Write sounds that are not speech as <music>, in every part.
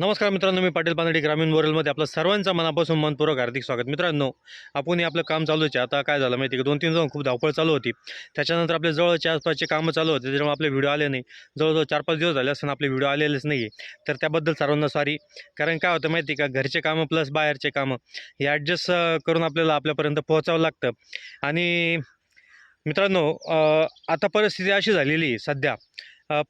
नमस्कार मित्रांनो मी पाटील पानडी ग्रामीण बोरेलमध्ये आपलं सर्वांचं मनापासून मनपूर्वक हार्दिक स्वागत. मित्रांनो आपण हे आपलं काम चालूचे आता काय झालं माहिती आहे दोन तीन जण खूप धावपळ चालू होती. त्याच्यानंतर आपले जवळच्या आसपासचे कामं चालू होते. त्याच्यामुळे आपले व्हिडिओ आले नाही. जवळजवळ चार पाच दिवस झाले असताना आपले व्हिडिओ आलेलेच नाही आहे तर त्याबद्दल सर्वांना सॉरी कारण काय होतं माहिती आहे का? घरचे कामं प्लस बाहेरचे कामं हे ॲडजस्ट करून आपल्याला आपल्यापर्यंत पोहोचावं लागतं. आणि मित्रांनो आता परिस्थिती अशी झालेली आहे सध्या.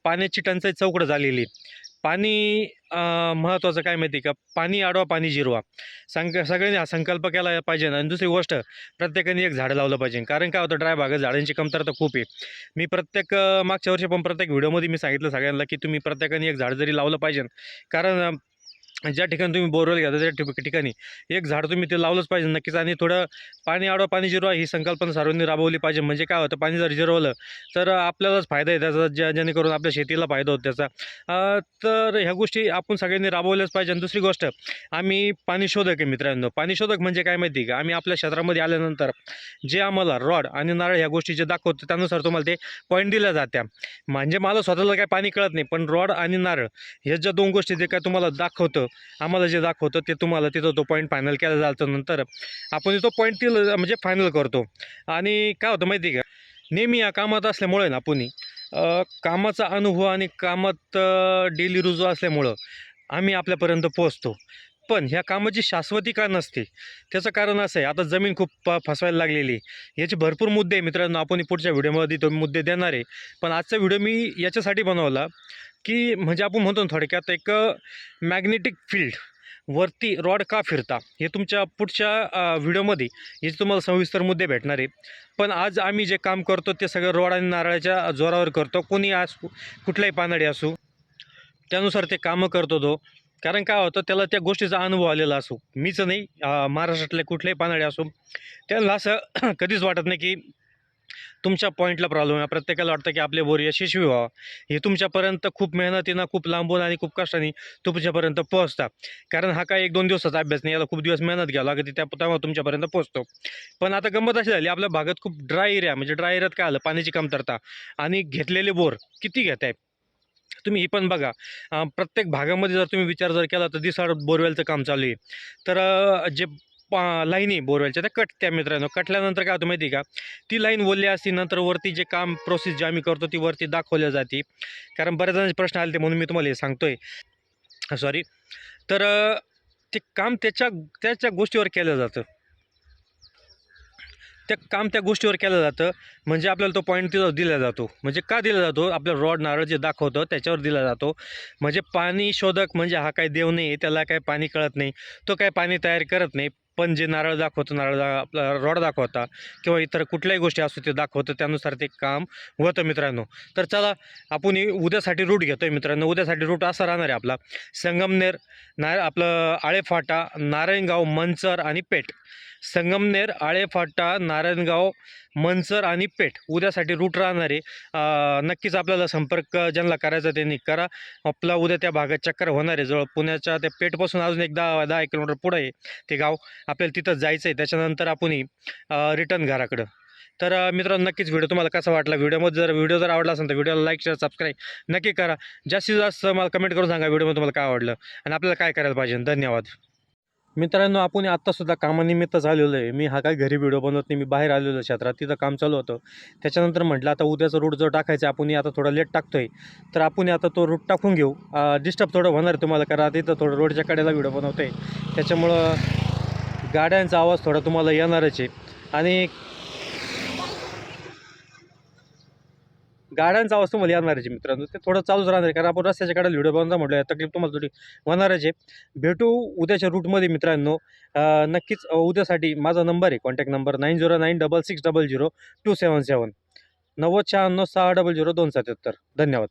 पाण्याची टंचाई चौकडं झालेली आहे. पाणी महत्त्वाचं काय माहिती आहे का? पाणी आडवा पाणी जिरवा. संक सगळ्यांनी हा संकल्प केला पाहिजे आणि दुसरी गोष्ट प्रत्येकाने एक झाडं लावलं पाहिजे. कारण काय होतं ड्राय भागात झाडांची कमतरता खूप आहे. मी प्रत्येक मागच्या वर्षी पण प्रत्येक व्हिडिओमध्ये मी सांगितलं सगळ्यांना की तुम्ही प्रत्येकाने एक झाड जरी लावलं पाहिजे कारण ज्या ठिकाणी तुम्ही बोरवेल घ्या त्या ठिकाणी एक झाड तुम्ही ते लावलंच पाहिजे नक्कीच. आणि थोडं पाणी आडवा पाणी जिरवा ही संकल्पना सर्वांनी राबवली पाहिजे. म्हणजे काय होतं पाणी जर जिरवलं तर आपल्यालाच फायदा आहे. त्याचा ज्या जेणेकरून आपल्या शेतीला फायदा होतो त्याचा. तर ह्या गोष्टी आपण सगळ्यांनी राबवल्याच पाहिजे. आणि दुसरी गोष्ट आम्ही पाणी शोधक आहे मित्रांनो. पाणी शोधक म्हणजे काय माहिती आहे का? आम्ही आपल्या क्षेत्रामध्ये आल्यानंतर जे आम्हाला रॉड आणि नारळ ह्या गोष्टी जे दाखवतो त्यानुसार तुम्हाला ते पॉईंट दिल्या जात्या. म्हणजे मला स्वतःला काय पाणी कळत नाही पण रॉड आणि नारळ ह्या ज्या दोन गोष्टी जे काय तुम्हाला दाखवतं आम्हाला जे दाखवतं ते तुम्हाला तिथं तो पॉईंट फायनल केला जायचं नंतर. आपण तो पॉईंट तिला म्हणजे फायनल करतो. आणि काय होतं माहिती आहे का? नेहमी या कामात असल्यामुळे ना आपण कामाचा अनुभव आणि कामात डेली रुजू असल्यामुळं आम्ही आपल्यापर्यंत पोचतो पण ह्या कामाची शाश्वती का नसते त्याचं कारण असं आहे. आता जमीन खूप प- फसवायला लागलेली आहे. याचे भरपूर मुद्दे आहे. मित्रांनो आपण पुढच्या व्हिडिओमध्ये तो मुद्दे देणार आहे. पण आजचा व्हिडिओ मी याच्यासाठी बनवला की म्हणजे आपण म्हणतो ना थोडक्यात एक मॅग्नेटिक फील्ड वरती रॉड का फिरता हे तुमच्या पुढच्या व्हिडिओमध्ये याचे तुम्हाला सविस्तर मुद्दे भेटणार आहे. पण आज आम्ही जे काम करतो ते सगळं रॉड आणि नारळाच्या जोरावर करतो. कोणी असू कुठलाही पानडी असू त्यानुसार ते कामं करतो तो. कारण काय होतं त्याला त्या गोष्टीचा अनुभव आलेला असो. मीच नाही महाराष्ट्रातले कुठलेही पानडे असो त्यांना असं <clears throat> कधीच वाटत नाही की तुमच्या पॉईंटला प्रॉब्लेम आहे. प्रत्येकाला वाटतं की आपले बोर यशस्वी व्हावं. हे तुमच्यापर्यंत खूप मेहनतीनं खूप लांबून आणि खूप कष्टाने तुमच्यापर्यंत पोहोचता. कारण हा काय एक दोन दिवसाचा अभ्यास नाही याला खूप दिवस मेहनत घ्यावं लागते त्या तेव्हा तुमच्यापर्यंत पोहोचतो. पण आता गंमत अशी झाली आपल्या भागात खूप ड्राय एरिया म्हणजे ड्राय एरियात काय आलं? पाण्याची कमतरता. आणि घेतलेले बोर किती घेत आहे तुम्ही ही पण बघा. प्रत्येक भागामध्ये जर तुम्ही विचार जर केला तर दिसाड बोरवेलचं काम चालू आहे. तर जे पा लाईनी बोरवेलच्या त्या कटत्या मित्रांनो कटल्यानंतर काय होतं माहिती आहे का? ती लाईन ओलली असती नंतर वरती जे काम प्रोसेस जे आम्ही करतो ती वरती दाखवल्या जाते. कारण बऱ्याच जणांचे प्रश्न आले ते म्हणून मी तुम्हाला हे सांगतोय. सॉरी तर ते काम त्याच्या त्याच्या गोष्टीवर केलं जातं. त्या काम त्या गोष्टीवर केलं जातं. म्हणजे आपल्याला तो पॉईंट तिथं दिला जातो. म्हणजे का दिला जातो? आपलं रॉड नारळ जे दाखवतं त्याच्यावर दिला जातो. म्हणजे पाणी शोधक म्हणजे हा काही देव नाही त्याला काय पाणी कळत नाही. तो काय पाणी तयार करत नाही. आपण जे नारळ दाखवतो नारळ दा आपला रॉड दाखवता किंवा इतर कुठल्याही गोष्टी असू ते दाखवतं त्यानुसार ते काम होतं मित्रांनो. तर चला आपण उद्यासाठी रूट घेतो आहे मित्रांनो. उद्यासाठी रूट असा राहणार आहे आपला. संगमनेर नार आपलं आळेफाटा नारायणगाव मंचर आणि पेठ. संगमनेर आळेफाटा नारायणगाव मंचर आणि पेठ उद्यासाठी रूट राहणार आहे. नक्कीच आपल्याला संपर्क ज्यांना करायचा त्यांनी करा. आपला उद्या त्या भागात चक्कर होणार आहे. जवळ पुण्याच्या त्या पेठपासून अजून एक दहा दहा एक किलोमीटर पुढं आहे ते गाव. आपल्याला तिथं जायचं आहे त्याच्यानंतर आपण रिटर्न घराकडं. तर मित्रांनो नक्कीच व्हिडिओ तुम्हाला कसा वाटला? व्हिडिओमध्ये जर व्हिडिओ जर आवडला असेल तर व्हिडिओला लाईक शेअर सबस्क्राईब नक्की करा. जास्तीत जास्त मला कमेंट करून सांगा व्हिडिओमध्ये तुम्हाला काय आवडलं आणि आपल्याला काय करायला पाहिजे. धन्यवाद. मित्रांनो आपण आत्तासुद्धा कामानिमित्त झालेलो आहे. मी हा काय घरी व्हिडिओ बनवत नाही मी बाहेर आलेलो क्षेत्रात. तिथं काम चालू होतं. त्याच्यानंतर म्हटलं आता उद्याचं रूट जर टाकायचं आहे, आपण आता थोडा लेट टाकतो आहे तर आपण आता तो रूट टाकून घेऊ. डिस्टर्ब थोडं होणार आहे तुम्हाला कारण तिथं थोडं रोडच्या कडेला व्हिडिओ बनवतो आहे त्याच्यामुळं गाड्यांचा आवाज थोडा तुम्हाला येणारच आहे. आणि गाड्यांचा आवाज तुम्हाला येणारच आहे मित्रांनो. ते थोडं चालूच राहणार आहे. कारण आपण रस्त्याच्या कडेला व्हिडिओ बनवता म्हटलं तकलीफ तुम्हाला थोडी होणारच आहे. भेटू उद्याच्या रूटमध्ये मित्रांनो. नक्कीच उद्यासाठी माझा नंबर आहे. Contact number nine zero nine double six double zero two seven seven नव्वद शहाण्णव सहा डबल झिरो दोन सत्याहत्तर. धन्यवाद.